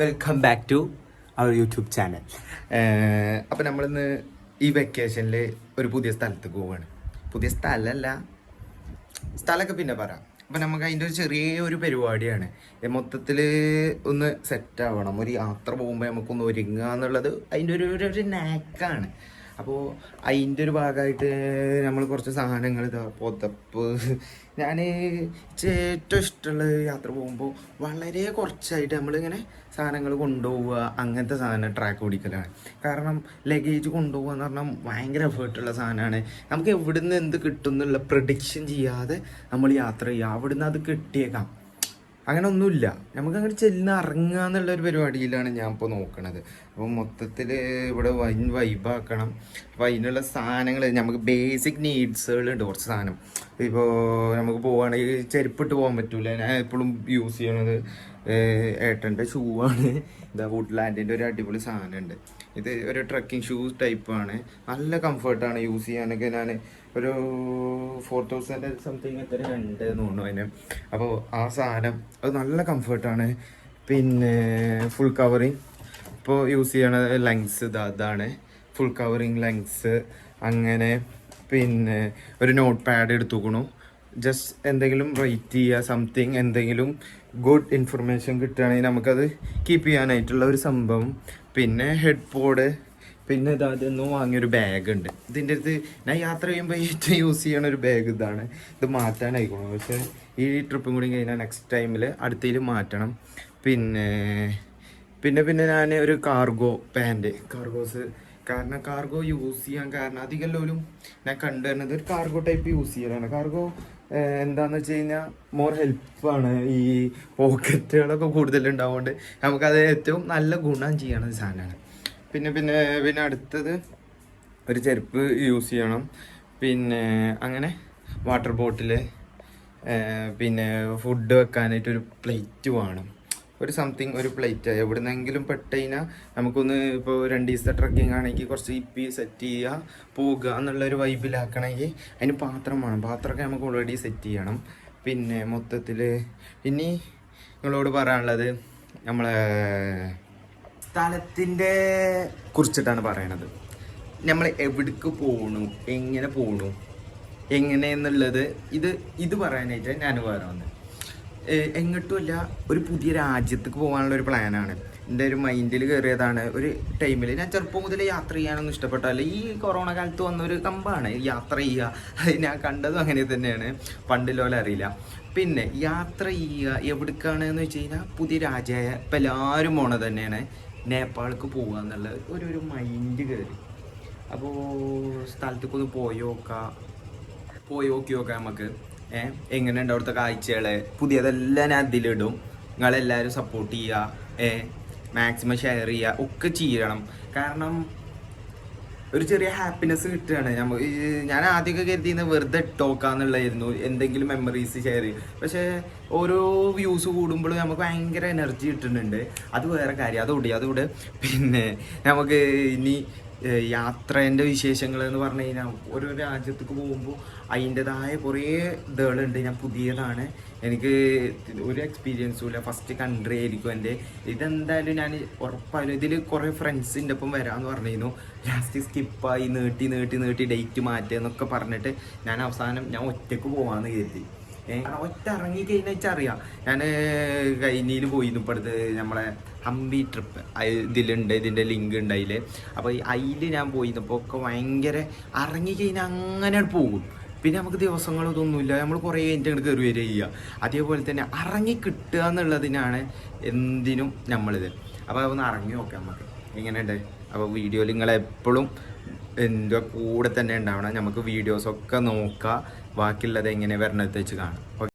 Welcome back to our YouTube channel അപ്പം നമ്മളിന്ന് ഈ വെക്കേഷനിൽ ഒരു പുതിയ സ്ഥലത്തേക്ക് പോവാണ്. പുതിയ സ്ഥലമല്ല സ്ഥലമൊക്കെ പിന്നെ പറ. അപ്പം നമുക്ക് അതിന്റെ ഒരു ചെറിയ ഒരു പരിപാടിയാണ് മൊത്തത്തിൽ ഒന്ന് സെറ്റ് ആവണം. ഒരു യാത്ര പോകുമ്പോൾ നമുക്കൊന്ന് ഒരുങ്ങുക എന്നുള്ളത് അതിന്റെ ഒരു- ഒരു നാക്കാണ് അപ്പോൾ അതിന്റെ ഒരു ഭാഗമായിട്ട് നമ്മൾ കുറച്ച് സാധനങ്ങൾ ഇതാ പുതപ്പ്. ഞാൻ ഏറ്റവും ഇഷ്ടമുള്ള യാത്ര പോകുമ്പോൾ വളരെ കുറച്ചായിട്ട് നമ്മളിങ്ങനെ സാധനങ്ങൾ കൊണ്ടുപോവുക അങ്ങനത്തെ സാധനം ട്രാക്ക് ഓടിക്കലാണ് കാരണം ലഗേജ് കൊണ്ടുപോകുക എന്ന് പറഞ്ഞാൽ ഭയങ്കര എഫേർട്ടുള്ള സാധനമാണ് നമുക്ക് എവിടുന്ന് എന്ത് കിട്ടും എന്നുള്ള പ്രഡിക്ഷൻ ചെയ്യാതെ നമ്മൾ യാത്ര ചെയ്യുക. അവിടുന്ന് അത് കിട്ടിയേക്കാം. അങ്ങനെ ഒന്നുമില്ല നമുക്ക് അങ്ങനെ ചെല്ലുന്ന ഇറങ്ങുക എന്നുള്ള ഒരു പരിപാടിയിലാണ് ഞാൻ ഇപ്പോൾ നോക്കണത്. അപ്പോൾ മൊത്തത്തിൽ ഇവിടെ വൈൻ വൈബാക്കണം അപ്പോൾ അതിനുള്ള സാധനങ്ങൾ നമുക്ക് ബേസിക് നീഡ്സുകളുണ്ട് കുറച്ച് സാധനം. ഇപ്പോൾ നമുക്ക് പോവുകയാണെങ്കിൽ ചെരുപ്പിട്ട് പോകാൻ പറ്റില്ല ഞാൻ എപ്പോഴും യൂസ് ചെയ്യണത് ഏട്ടന്റെ ഷൂ ആണ്. ഇതാ വുഡ്ലാൻഡിന്റെ ഒരു അടിപൊളി സാധനമുണ്ട്. ഇത് ഒരു ട്രക്കിംഗ് ഷൂ ആണ്. നല്ല കംഫർട്ടാണ് യൂസ് ചെയ്യാനൊക്കെ ഞാൻ ഒരു ഫോർ തൗസൻഡ് സംതിങ് എത്ര ഉണ്ട് എന്ന് തോന്നുന്നു അതിന്. അപ്പോൾ ആ സാധനം അത് നല്ല കംഫർട്ടാണ് പിന്നെ ഫുൾ കവറിങ് ഇപ്പോൾ യൂസ് ചെയ്യണ ലെങ്സ് ഇതാ അതാണ് ഫുൾ കവറിങ് ലെങ്സ് അങ്ങനെ പിന്നെ ഒരു നോട്ട് പാഡ് എടുത്തുക്കണു. ജസ്റ്റ് എന്തെങ്കിലും റൈറ്റ് ചെയ്യുക സംതിങ് എന്തെങ്കിലും ഗുഡ് ഇൻഫർമേഷൻ കിട്ടുകയാണെങ്കിൽ നമുക്കത് കീപ്പ് ചെയ്യാനായിട്ടുള്ള ഒരു സംഭവം. പിന്നെ ഹെഡ് പോഡ് പിന്നെ ഇത് അതൊന്നും വാങ്ങിയൊരു ബാഗ് ഉണ്ട്. ഇതിന്റെ അടുത്ത് ഞാൻ യാത്ര ചെയ്യുമ്പോൾ ഏറ്റവും യൂസ് ചെയ്യണ ഒരു ബാഗ് ഇതാണ്. ഇത് മാറ്റാനായിക്കോണം പക്ഷേ ഈ ട്രിപ്പും കൂടി കഴിഞ്ഞാൽ നെക്സ്റ്റ് ടൈമിൽ അടുത്തതിൽ മാറ്റണം. പിന്നെ പിന്നെ പിന്നെ ഞാൻ ഒരു കാർഗോ പാന്റ് കാർഗോസ് കാരണം കാർഗോ യൂസ് ചെയ്യാൻ കാരണം അധികം ഞാൻ കണ്ടുവരുന്നത് ഒരു കാർഗോ ടൈപ്പ് യൂസ് ചെയ്യലാണ്. കാർഗോ എന്താന്ന് വെച്ച് കഴിഞ്ഞാൽ മോർ ഹെൽപ്പാണ് ഈ പോക്കറ്റുകളൊക്കെ കൂടുതൽ ഉണ്ടാവുകൊണ്ട് നമുക്കത് ഏറ്റവും നല്ല ഗുണം ചെയ്യണ സാധനമാണ് പിന്നെ പിന്നെ പിന്നെ അടുത്തത് ഒരു ചെരുപ്പ് യൂസ് ചെയ്യണം. പിന്നെ അങ്ങനെ വാട്ടർ ബോട്ടിൽ പിന്നെ ഫുഡ് വെക്കാനായിട്ട് ഒരു പ്ലേറ്റ് വേണം. ഒരു സംതിങ് ഒരു പ്ലേറ്റ് എവിടുന്നെങ്കിലും പെട്ട് കഴിഞ്ഞാൽ നമുക്കൊന്ന് ഇപ്പോൾ രണ്ട് ദിവസത്തെ ട്രക്കിംഗ് ആണെങ്കിൽ കുറച്ച് ഇപ്പി സെറ്റ് ചെയ്യുക പോകുക എന്നുള്ളൊരു വൈബിലാക്കണമെങ്കിൽ അതിന് പാത്രം വേണം. പാത്രമൊക്കെ നമുക്ക് ഓൾറെഡി സെറ്റ് ചെയ്യണം. പിന്നെ മൊത്തത്തിൽ ഇനി നിങ്ങളോട് പറയാനുള്ളത് നമ്മളെ സ്ഥലത്തിന്റെ കുറിച്ചിട്ടാണ് പറയണത്. നമ്മൾ എവിടേക്ക് പോകണു എങ്ങനെ പോകണു എങ്ങനെയെന്നുള്ളത് ഇത് ഇത് പറയാനായിട്ട് ഞാൻ വന്നത് എങ്ങോട്ടുമല്ല ഒരു പുതിയ രാജ്യത്തേക്ക് പോകാനുള്ള ഒരു പ്ലാനാണ് എന്റെ ഒരു മൈൻഡിൽ കയറിയതാണ് ഒരു ടൈമിൽ ഞാൻ ചെറുപ്പം മുതൽ യാത്ര ചെയ്യാനൊന്നും ഇഷ്ടപ്പെട്ടല്ല ഈ കൊറോണ കാലത്ത് വന്ന ഒരു കമ്പാണ്. യാത്ര ചെയ്യുക ഞാൻ കണ്ടതും അങ്ങനെ തന്നെയാണ്. പണ്ടിലോലെ അറിയില്ല. പിന്നെ യാത്ര ചെയ്യുക എവിടേക്കാണ് എന്ന് വെച്ച് കഴിഞ്ഞാൽ പുതിയ രാജ്യമായ ഇപ്പം എല്ലാവരും പോണത് തന്നെയാണ്. നേപ്പാൾക്ക് പോകുക എന്നുള്ള ഒരു ഒരു മൈൻഡ് കയറി അപ്പോൾ സ്ഥലത്തേക്കൊന്ന് പോയി നോക്കാം പോയി നോക്കി നോക്കാം നമുക്ക് എങ്ങനെയുണ്ട് അവിടുത്തെ കാഴ്ചകൾ? പുതിയതെല്ലാം ഞാൻ അതിലിടും നിങ്ങളെല്ലാവരും സപ്പോർട്ട് ചെയ്യുക. മാക്സിമം ഷെയർ ചെയ്യുക. ഒക്കെ ചെയ്യണം. കാരണം ഒരു ചെറിയ ഹാപ്പിനെസ് കിട്ടുകയാണ്. നമ്മൾ ഞാൻ ആദ്യമൊക്കെ കരുതിയിരുന്നത് വെറുതെ ഇട്ടോക്കാന്നുള്ളതായിരുന്നു എന്തെങ്കിലും മെമ്മറീസ് ഷെയർ ചെയ്യും. പക്ഷേ ഓരോ വ്യൂസ് കൂടുമ്പോഴും നമുക്ക് ഭയങ്കര എനർജി കിട്ടുന്നുണ്ട്. അത് വേറെ കാര്യം. അതോടി അതോടെ പിന്നെ നമുക്ക് ഇനി യാത്രേന്റെ വിശേഷങ്ങൾ എന്ന് പറഞ്ഞു കഴിഞ്ഞാൽ ഓരോ രാജ്യത്തേക്ക് പോകുമ്പോൾ അതിന്റെതായ കുറേ ഇതുകളുണ്ട്. ഞാൻ പുതിയതാണ്. എനിക്ക് ഒരു എക്സ്പീരിയൻസും ഇല്ല. ഫസ്റ്റ് കൺട്രി ആയിരിക്കും എന്റെ. ഇതെന്തായാലും ഞാൻ ഉറപ്പായാലും ഇതിൽ കുറേ ഫ്രണ്ട്സിന്റെ ഒപ്പം വരാമെന്ന് പറഞ്ഞിരുന്നു. ലാസ്റ്റ് സ്കിപ്പായി നീട്ടി നീട്ടി നീട്ടി ഡേറ്റ് മാറ്റുക എന്നൊക്കെ പറഞ്ഞിട്ട് ഞാൻ അവസാനം ഞാൻ ഒറ്റയ്ക്ക് പോകാമെന്ന് കരുതി. ഒറ്റ ഇറങ്ങി കഴിഞ്ഞാൽ വെച്ചറിയാം ഞാൻ കൈനിയിൽ പോയിരുന്നു. ഇപ്പോൾ നമ്മളെ ഹംപി ട്രിപ്പ് ഇതിലുണ്ട് ഇതിന്റെ ലിങ്ക് ഉണ്ട് അതിൽ അപ്പോൾ അതിൽ ഞാൻ പോയിരുന്നപ്പോൾ ഒക്കെ ഭയങ്കര ഇറങ്ങി കഴിഞ്ഞാൽ അങ്ങനെ പോകും. പിന്നെ നമുക്ക് ദിവസങ്ങൾ ഇതൊന്നുമില്ല നമ്മൾ കുറേ കഴിഞ്ഞിട്ട് അങ്ങോട്ട് കയറി വരിക ചെയ്യുക അതേപോലെ തന്നെ ഇറങ്ങി കിട്ടുക എന്നുള്ളതിനാണ് എന്തിനും നമ്മളിത് അപ്പോൾ അതൊന്ന് ഇറങ്ങി നോക്കാം നമുക്ക്. എങ്ങനെയുണ്ട്? അപ്പോൾ വീഡിയോയിൽ നിങ്ങളെപ്പോഴും എന്റെ കൂടെ തന്നെ ഉണ്ടാവണം. നമുക്ക് വീഡിയോസൊക്കെ നോക്കുക ബാക്കിയുള്ളത് എങ്ങനെ വരണത് വെച്ച് കാണാം.